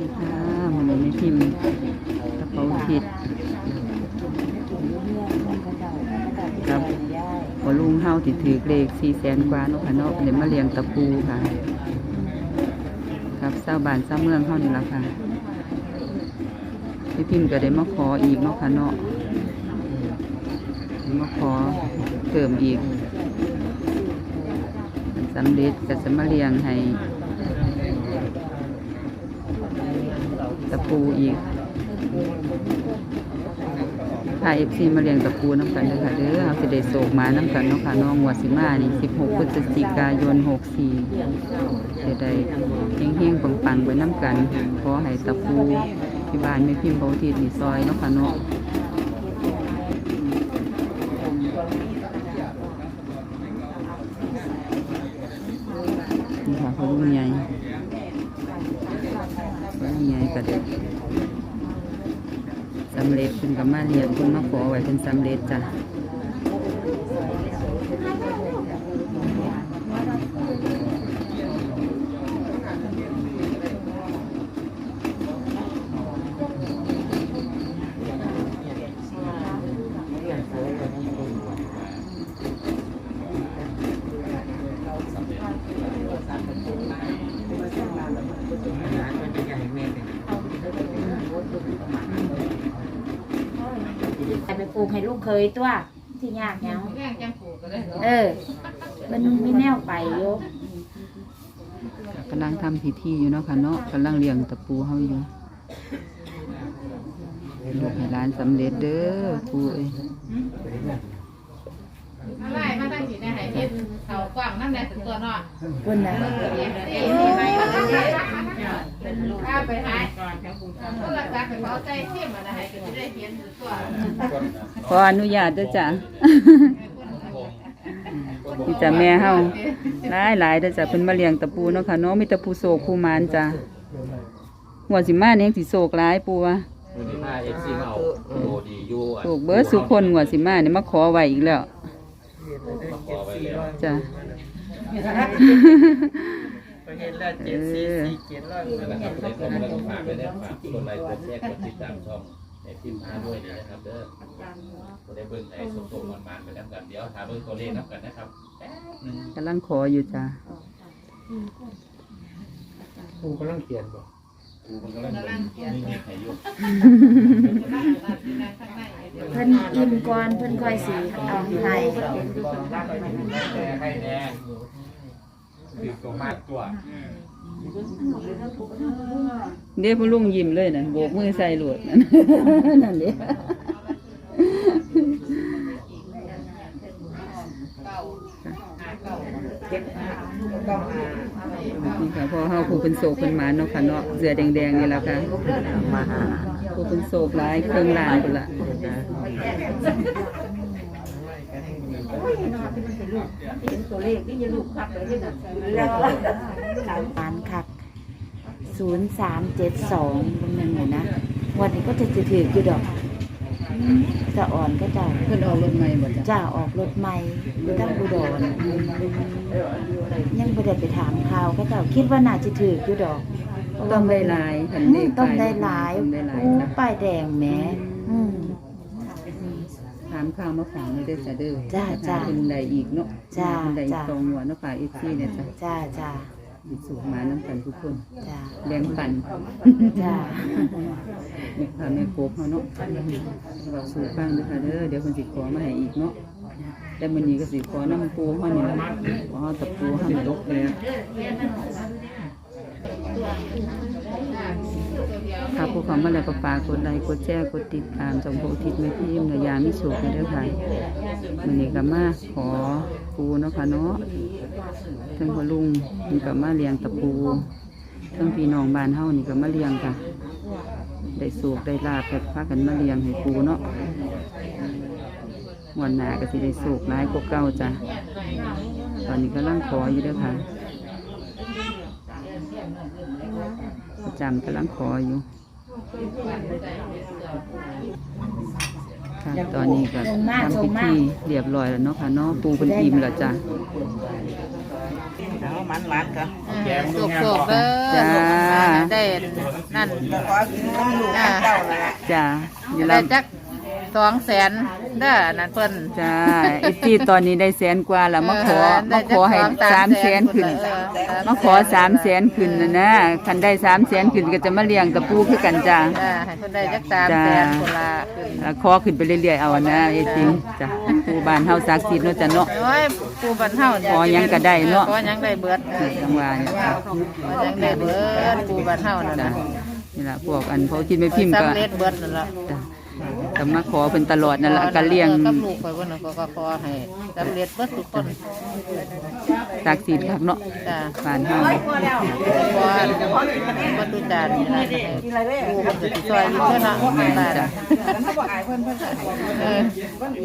ดีค่ะมันนี้ไม่พิมพ์กระเป๋าผิดครับพอลุงเฮาติดถือเลขสี่แสนกว่าเนาะค่ะเนาะเดี๋ยวมาเลี้ยงตะปูค่ะ ครับเศร้าวบานเศร้าวเมืองเฮานี่ละค่ะพี่พิมพ์ก็ได้มาขออีกเนาะค่ะเนาะได้มาขอเติมอีกสำเร็จก็จะมาเลี้ยงให้ ตะปูอีกพาเอฟซีมาเลี้ยงตะปูน้ำกันเลยค่ะเด้อเอาสิได้โศกมาน้ำกันเนาะค่ะน้องหัวดสิมานี่16 พฤศจิกายน 64จะได้เฮงๆปังๆไปน้ำกัน ขอให้ตะปูที่บ้านไม่พิมพ์เบาทีนี่ซอยเนาะค่ะเนาะนี่ค่ะเขาลุงใหญ่เขาลุงใหญ่ ก็ได้สำเร็จคุณกับมาเรียนคุณมาขอไว้เป็นสำเร็จจ้ะ แต่ไปปลูกให้ลูกเคยตัวที่ยากยัง แม่งจังปลูกก็ได้เออมันมีแนวไปอยู่กำลังทำพิธีอยู่เนาะค่ะเนาะกำลังเลี้ยงตะปูเฮาอยู่ลูกให้ร้านสำเร็จเด้อปูเอ้ยมาไล่มาตั้งสิได้ให้เฮ็ดเขากว้างนั่นแหละถึงตัวเนาะคุณนะ เออเอ็นเอ็นนี่ให้ เป็นลูกข้าไปหายก็รักษาไปเขาใจเข้มมาได้ให้ก็จะได้เห็นตัวขออนุญาตด้อจ้ะนี่จ้ะแม่เฮาหลายหลายๆเด้อจ้ะเพิ่นมาเลี้ยงตะปูเนาะค่ะเนาะมีตะปูโศกปูมานจ้ะหัวสิมาเนี่ยสิโศกหลายปูวะวันนี้มาเอฟซีมาเอาโลดีอยู่อะโศกเบิดสุคนหัวสิมาเนี่ยมาขอไว้อีกแล้วมาขอไว้แล้วจ้ะเห็นแล้วเจ็ดสี่สี่เจ็ดร้อยนั่นแหละครับในข้อมูลฝากไว้ด้ฝากกดไลค์กดแชร์กดติดตามช่องในพิมพ์พาด้วยนะครับเด้อก็ได้เบิ่งไอ้สมๆมันๆไปน้ำกันเดี๋ยวหาเบิ่งตัวเลขน้ำกันนะครับแป๊บหนึงกำลังขออยู่จ้ะครูกำลังเขียนบอกกูมันก็เล่นเบิ่งนี่ไงให้อยู่เพิ่นอิ่มก่อนเพิ่นค่อยสิเอาให้ ให้แน่ คือตัวมากตัวเดี๋ยวพ่อลุงยิ้มเลยนั่นโบกมือใส่หลวดนั่นนั่นเด้นี่ค่ะพ่อเฮาผู้เป็นโศกเป็นหมานเนาะค่ะเนาะเสือแดงๆนี่แล่ะค่ะผู้เป็นโศกหลายเครื่องลานพุ่นละ ปานคักศูนย์สามเจ็ดสองตรงนึงเลยนะวันนี้ก็จะถืออยู่ดอกจะอ่อนก็จะเพิ่นออกรถใหม่บ่จ้ะจ้าออกรถใหม่อยู่ตั้งอุดรยังไม่ได้ไปถามข่าวก็เจ้าคิดว่าน่าจะถืออยู่ดอกต้องได้หลายคันอืเด็มกต้องได้หลายต้องได้หลายโอ้จ้ะป้ายแดงแหม่อืม ถามข่าวมาฝากเลยเด้อจ้ะเด้อจ้ะจ้ะเพิ่นได้อีกเนาะจ้ะเพิ่นได้อีกจ้ะสองหัวเนาะฝาก FC เนี่ยจ้ะจ้าจ้ามีสุขมานํกันทุกคนจ้าแรงปั่นจ้าแม่ค่ะแม่โกบเขาเนาะเราสู่ฟังเด้วยค่ะเด้อเดี๋ยวคนสิขอมาให้อีกเนาะแต่มื้อนี้ก็สิขอน้ำปูเฮานี่ล่ะขอเอาตะปูเฮามาดกแล้ว ค่ะผู้เขามาแล้วก็ฝากกดไลค์กดแชร์กดติดตามจงโพธิ์ทิศแม่พิมพ์ระยามิสุขเด้อค่ะมื้อนี้ก็มาขอปูเนาะค่ะเนาะเพิ่นพ่อลุงนี่ก็มาเลี้ยงตะปูเพิ่งพี่น้องบ้านเฮานี่ก็มาเลี้ยงค่ะ ได้สูบได้ลาบแบบพากันมาเลี้ยงให้ปูเนาะวันหน้าก็สิได้สูบหลายกว่าเก่าจ้ะตอนนี้กำลังขออยู่เด้วยค่ะประจำกำลังขออยู่ ค่ะตอนนี้ก็ทำพิธีเรียบร้อยแล้วเนาะค่ะเนาะปูเป็นอิ่มแล้วจ้ะเอามันมันๆกันสุกสุกเด้อจ้าได้นั่นขอกินน้ำลูกน้ำเต้านั่นแหละจ้าอยู่ได้ลำจัก สองแสนเด้อนั่นเพิ่น จ้าไอ้ที่ตอนนี้ได้แสนกว่าแล้วมาขอได้มาขอให้จักสามแสนขึ้นเออมาขอสามแสนขึ้นนะนะคันได้สามแสนขึ้นก็จะมาเลี้ยงตะปูคือกันจ้า จ้าให้เพิ่นได้จักสามจ้า แสนคนละขึ้นแล้วขอขึ้นไปเรื่อยๆเอานะไอ้จริงจ้ะปูบ้านเฮาศักดิ์สิทธิ์เนาะจ้ะเนาะ โอ้ยปูบันเฮาขอหยังก็ได้เนาะ ขอหยังได้เบิดจังหวะเนี่ยจ้ะขอหยังได้เบิดปูบันเฮานั่นจ้ะน่ะนี่ล่ะพวกอันเขาคิดไม่พิมพ์ก็สำเร็จเบิดนั่นล่ะ จ้ะ ก็มาขอเพิ่นตลอดนั่นล่ะก็เลี้ยงกับลูกข่อยเพิ่นน่ะก็ก็ขอให้สำเร็จเบิดทุกคนศักดิ์สิทธิ์ครับเนาะจ้าบ้านเฮาเพราะว่าวัดตุจานนี่นะปูมันก็สิซอยอยู่เพิ่นน่ะบ้านจ้ะเออ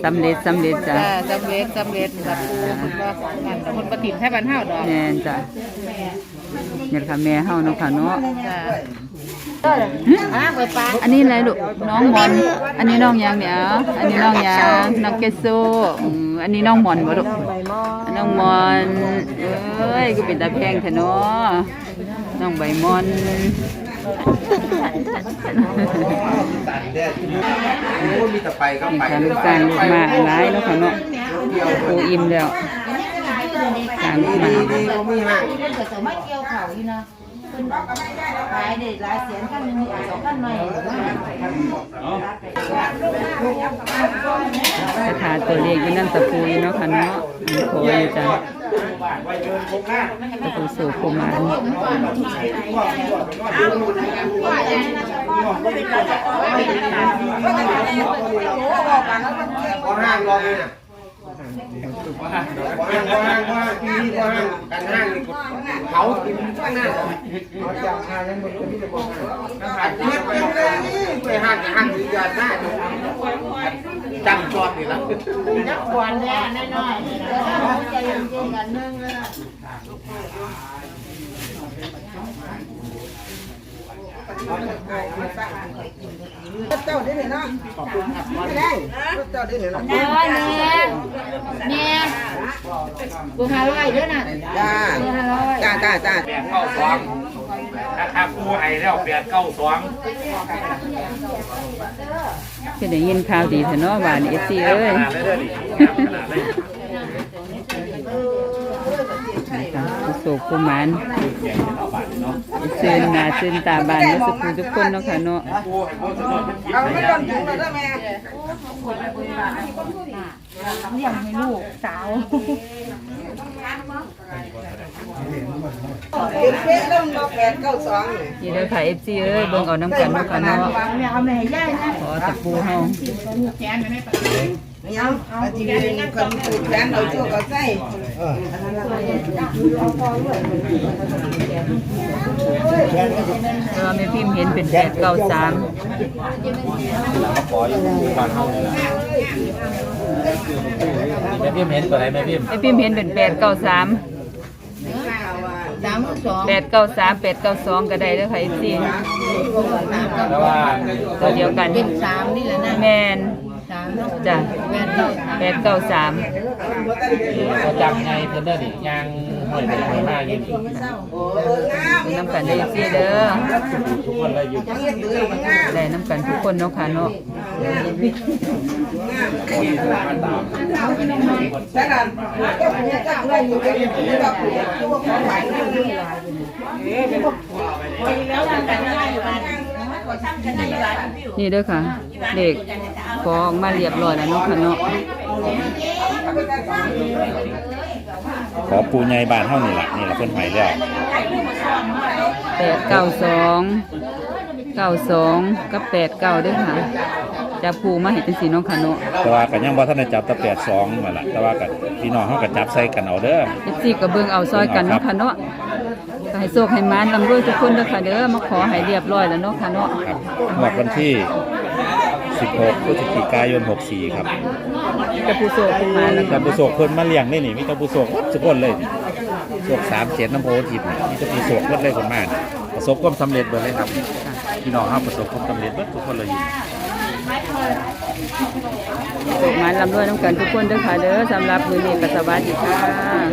สำเร็จสำเร็จจ้ะจ้าสำเร็จสำเร็จแบบปูคุณว่านั่นคนประถิ่นแค่บ้านเฮาดอกแม่นจ้ะนี่ล่ะค่ะแม่เฮาเนาะค่ะเนาะจ้า อันนี้อะไรลูกน้องมอน อันนี้น้องยังเนี่ยอันนี้น้องยังน้องเกโซอันนี้น้องมอนบ่ลูกน้องมอนเอ้ยก็เป็นตาแพงแท้เนาะน้องใบมอนโอ้มีแต่ไปก็ไปลูกสางลูกมาหลายแล้วค่ะเนาะปูอิ่มแล้วสร้างลูกมา ดีก็มีห้างเพิ่นก็จะมาเกี่ยเขายู่เนาะเพิ่นยได้หลายแสนคันหนึงสองคันหน่อยคาถาตัวเลขอยู่นั่นตะปูอยู่เนาะค่ะเนาะมีโคอยู่จ้ะตะปูสูบปูมานก็ห้างรอเลย ว่างว่างว่างที่นี่ก็ห้างกันห้างเขากินข้างหน้าเขาจะพางนั้นมันก็มีแต่คนห้างเปิดเลยไปห้างห้างที่ยอดหน้าจังจอดนี่ละนักบอลเนี่ยน้อยๆใจเย็นๆกันนึงนะ เจ้าได้เลยเนาะไม่ได้เจ้าได้เลยนาะน้อยเนี่ยเนี่ยกูหาร้อยเด้อน่ะจ้าจ้าจ้าจ้าแปดเก้าสองราคาปูไห้แล้วแปดเก้าสองจะได้ยินข่าวดีเถอะเนาะบ้านเอซีเอ้ย ขนาดเลยเด้อดิขนาดเลย จ้ะผู้ สูบผู้มันเชิญนาเชิญตาบานเมื่อสักครู่ทุกคนเนาะค่ะเนาะเอาไม่ต้องถึงแล้วได้ไหมเลี้ยงให้ลูกสาว เป็นเป๊ะเริ่มเราแปดเก้าสองเลยนี่เด้อค่ะเอฟซีเอ้ยเบิ่งเอาน้ำกันเนาะค่ะเนาะเนี่ยเอาแม่ให้ย่ายนะขอตะปูเฮาเนี่ยเอาจริงๆคนปลูกแขนเราชั่วก็ใส่แต่ว่าแม่พิมพ์เห็นเป็นแปดเก้าสามแม่พิมพ์เห็นตัวไหนแม่พิมพ์แม่พิมพ์เห็นเป็นแปดเก้าสาม สามสองแปดเก้าสามแปดเก้าสองก็ได้เด้อค่ะเอฟซีแต่ว่าตัวเดียวกันเป็นสามนี่แหละนะแมนสามเนาะจ้ะแม่นเนาะแปดเก้าสามตัวจังไงเพิ่นเด้อดิยาง ห้อยไปห้อยมาอยู่นี่มีน้ำกันได้เอฟซีเด้อทุกคนเลยอยู่ได้น้ำกันทุกคนเนาะค่ะเนาะแต่กันเจ้าเนี่ยก็เลยอยู่เป็นที่เราปลูกชั่วของใหม่นี่นี่เด้อค่ะ เด็กขอออกมาเรียบร้อยแล้วเนาะค่ะเนาะ ขอปูใหญ่บ้านเฮานี่ล่ะนี่ล่ะเพิ่นไห้แล้วแปดเก้าสองเก้าสองกับแปดเก้าเด้อค่ะจะผูมาเห็นเป็นสีน้องค่ะเนาะแต่ว่าก็ยังบ่ทันได้จับแตะ82นั่นล่ะแต่ว่าก็พี่น้องเฮาก็จับใส่กันเอาเด้อเอฟซีกับเบิ่งเอาซอยกันเนาะค่ะเนาะก็ให้โชคให้มานลำรวยทุกคนเด้อค่ะเด้อมาขอให้เรียบร้อยแล้วเนาะค่ะเนาะครับงวดวันที่ 16พฤศจิกายน 64 ครับจะผู้โชคผู้มานแล้วก็ตะปูโศกเพิ่นมาเลี้ยงนี่นี่มีตะปูโศกทุกคนเลยนี่โศก3 7น้ำโพทิพย์นี่มีตะปูโศกเพิ่นเลยคนมานี่ประสบความสำเร็จเบิดเลยครับพี่น้องเฮาประสบความสำเร็จเบิดทุกคนเลยอยู่โชคมานลำรวยน้ำกันทุกคนเด้อค่ะเด้อสำหรับมื้อนี้ก็สวัสดีค่ะ